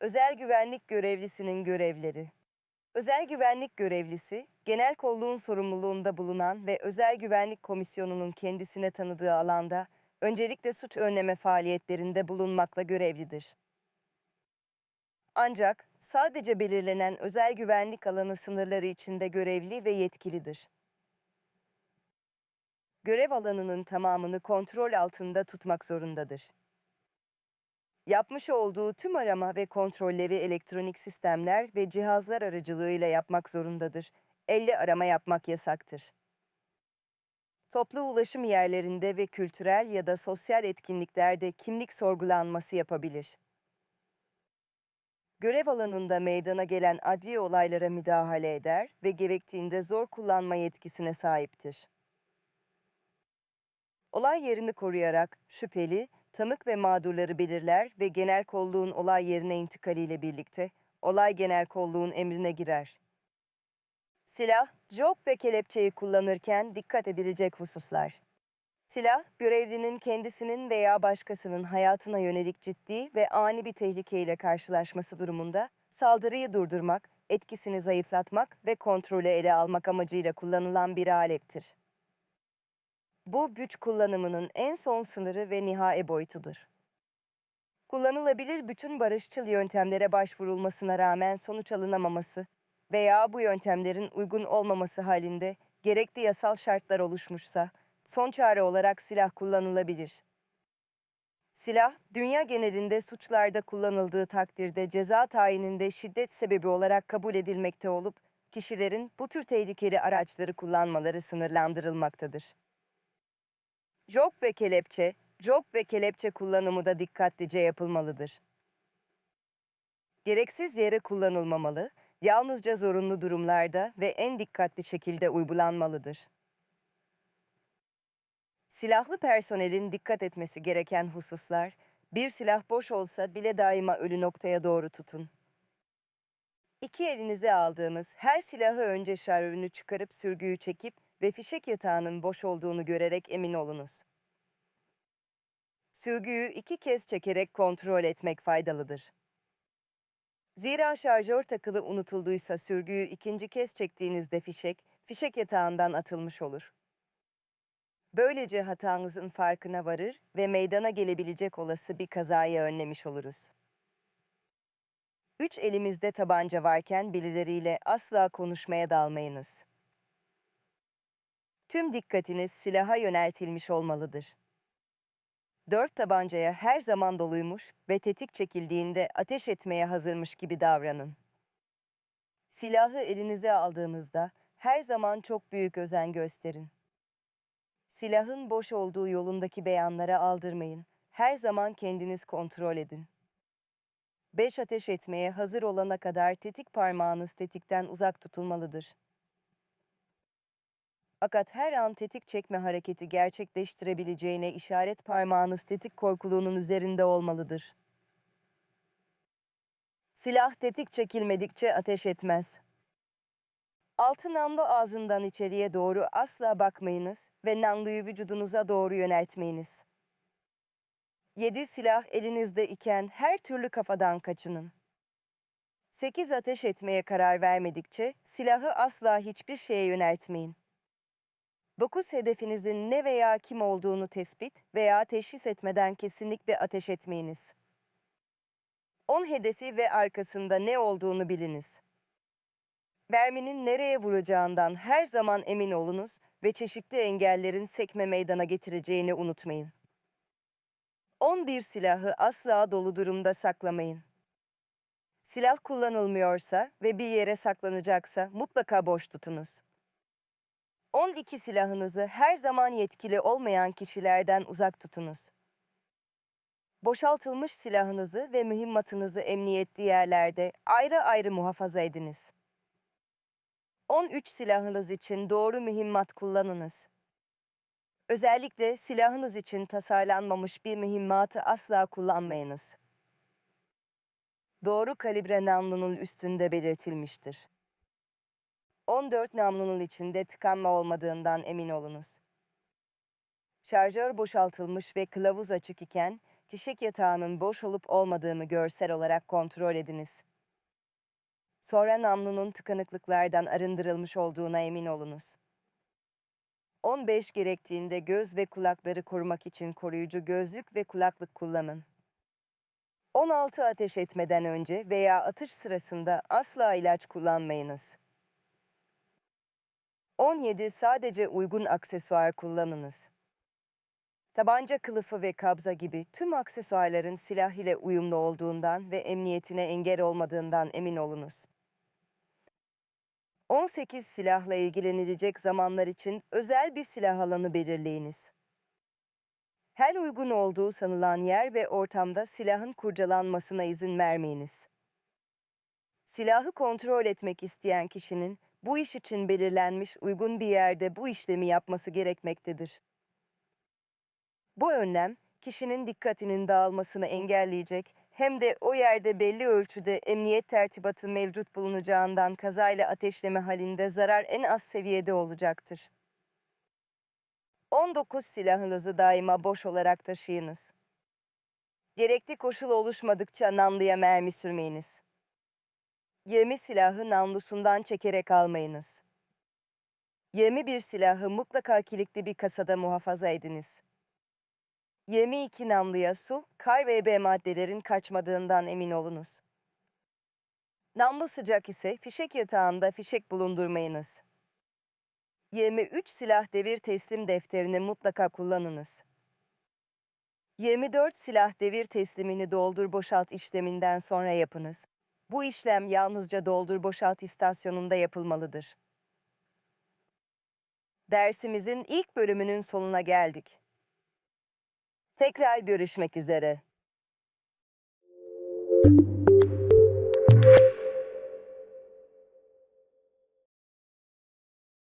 Özel güvenlik görevlisinin görevleri. Özel güvenlik görevlisi, genel kolluğun sorumluluğunda bulunan ve Özel Güvenlik Komisyonu'nun kendisine tanıdığı alanda öncelikle suç önleme faaliyetlerinde bulunmakla görevlidir. Ancak sadece belirlenen özel güvenlik alanı sınırları içinde görevli ve yetkilidir. Görev alanının tamamını kontrol altında tutmak zorundadır. Yapmış olduğu tüm arama ve kontrolleri elektronik sistemler ve cihazlar aracılığıyla yapmak zorundadır. Elle arama yapmak yasaktır. Toplu ulaşım yerlerinde ve kültürel ya da sosyal etkinliklerde kimlik sorgulanması yapabilir. Görev alanında meydana gelen adli olaylara müdahale eder ve gerektiğinde zor kullanma yetkisine sahiptir. Olay yerini koruyarak şüpheli, tanık ve mağdurları belirler ve genel kolluğun olay yerine intikaliyle birlikte olay genel kolluğun emrine girer. Silah, job ve kelepçeyi kullanırken dikkat edilecek hususlar. Silah, görevlinin kendisinin veya başkasının hayatına yönelik ciddi ve ani bir tehlikeyle karşılaşması durumunda saldırıyı durdurmak, etkisini zayıflatmak ve kontrolü ele almak amacıyla kullanılan bir alettir. Bu güç kullanımının en son sınırı ve nihai boyutudur. Kullanılabilir bütün barışçıl yöntemlere başvurulmasına rağmen sonuç alınamaması veya bu yöntemlerin uygun olmaması halinde gerekli yasal şartlar oluşmuşsa, son çare olarak silah kullanılabilir. Silah, dünya genelinde suçlarda kullanıldığı takdirde ceza tayininde şiddet sebebi olarak kabul edilmekte olup, kişilerin bu tür tehlikeli araçları kullanmaları sınırlandırılmaktadır. Jok ve kelepçe, jok ve kelepçe kullanımı da dikkatlice yapılmalıdır. Gereksiz yere kullanılmamalı, yalnızca zorunlu durumlarda ve en dikkatli şekilde uygulanmalıdır. Silahlı personelin dikkat etmesi gereken hususlar, bir silah boş olsa bile daima ölü noktaya doğru tutun. İki elinize aldığınız her silahı önce şarjörünü çıkarıp sürgüyü çekip ve fişek yatağının boş olduğunu görerek emin olunuz. Sürgüyü iki kez çekerek kontrol etmek faydalıdır. Zira şarjör takılı unutulduysa sürgüyü ikinci kez çektiğinizde fişek, fişek yatağından atılmış olur. Böylece hatanızın farkına varır ve meydana gelebilecek olası bir kazayı önlemiş oluruz. Üç elimizde tabanca varken birileriyle asla konuşmaya dalmayınız. Tüm dikkatiniz silaha yöneltilmiş olmalıdır. Dört tabancaya her zaman doluymuş ve tetik çekildiğinde ateş etmeye hazırmış gibi davranın. Silahı elinize aldığınızda her zaman çok büyük özen gösterin. Silahın boş olduğu yolundaki beyanlara aldırmayın. Her zaman kendiniz kontrol edin. Beş ateş etmeye hazır olana kadar tetik parmağınız tetikten uzak tutulmalıdır. Fakat her an tetik çekme hareketi gerçekleştirebileceğine işaret parmağınız tetik korkuluğunun üzerinde olmalıdır. Silah tetik çekilmedikçe ateş etmez. Altı namlu ağzından içeriye doğru asla bakmayınız ve namluyu vücudunuza doğru yöneltmeyiniz. Yedi silah elinizde iken her türlü kafadan kaçının. Sekiz ateş etmeye karar vermedikçe silahı asla hiçbir şeye yöneltmeyin. 9 hedefinizin ne veya kim olduğunu tespit veya teşhis etmeden kesinlikle ateş etmeyiniz. 10 hedefi ve arkasında ne olduğunu biliniz. Merminin nereye vuracağından her zaman emin olunuz ve çeşitli engellerin sekme meydana getireceğini unutmayın. 11 silahı asla dolu durumda saklamayın. Silah kullanılmıyorsa ve bir yere saklanacaksa mutlaka boş tutunuz. 12 silahınızı her zaman yetkili olmayan kişilerden uzak tutunuz. Boşaltılmış silahınızı ve mühimmatınızı emniyetli yerlerde ayrı ayrı muhafaza ediniz. 13 silahınız için doğru mühimmat kullanınız. Özellikle silahınız için tasarlanmamış bir mühimmatı asla kullanmayınız. Doğru kalibre namlunun üstünde belirtilmiştir. 14 namlunun içinde tıkanma olmadığından emin olunuz. Şarjör boşaltılmış ve kılavuz açık iken, fişek yatağının boş olup olmadığını görsel olarak kontrol ediniz. Sonra namlunun tıkanıklıklardan arındırılmış olduğuna emin olunuz. 15 gerektiğinde göz ve kulakları korumak için koruyucu gözlük ve kulaklık kullanın. 16 ateş etmeden önce veya atış sırasında asla ilaç kullanmayınız. 17 sadece uygun aksesuar kullanınız. Tabanca kılıfı ve kabza gibi tüm aksesuarların silah ile uyumlu olduğundan ve emniyetine engel olmadığından emin olunuz. 18 silahla ilgilenilecek zamanlar için özel bir silah alanı belirleyiniz. Her uygun olduğu sanılan yer ve ortamda silahın kurcalanmasına izin vermeyiniz. Silahı kontrol etmek isteyen kişinin bu iş için belirlenmiş uygun bir yerde bu işlemi yapması gerekmektedir. Bu önlem, kişinin dikkatinin dağılmasını engelleyecek hem de o yerde belli ölçüde emniyet tertibatı mevcut bulunacağından kazayla ateşleme halinde zarar en az seviyede olacaktır. 19 silahınızı daima boş olarak taşıyınız. Gerekli koşul oluşmadıkça namluya mermi sürmeyiniz. 20 silahı namlusundan çekerek almayınız. 21 silahı mutlaka kilitli bir kasada muhafaza ediniz. 22 namluya su, kar ve B maddelerin kaçmadığından emin olunuz. Namlu sıcak ise fişek yatağında fişek bulundurmayınız. 23 silah devir teslim defterini mutlaka kullanınız. 24 silah devir teslimini doldur boşalt işleminden sonra yapınız. Bu işlem yalnızca doldur boşalt istasyonunda yapılmalıdır. Dersimizin ilk bölümünün sonuna geldik. Tekrar görüşmek üzere.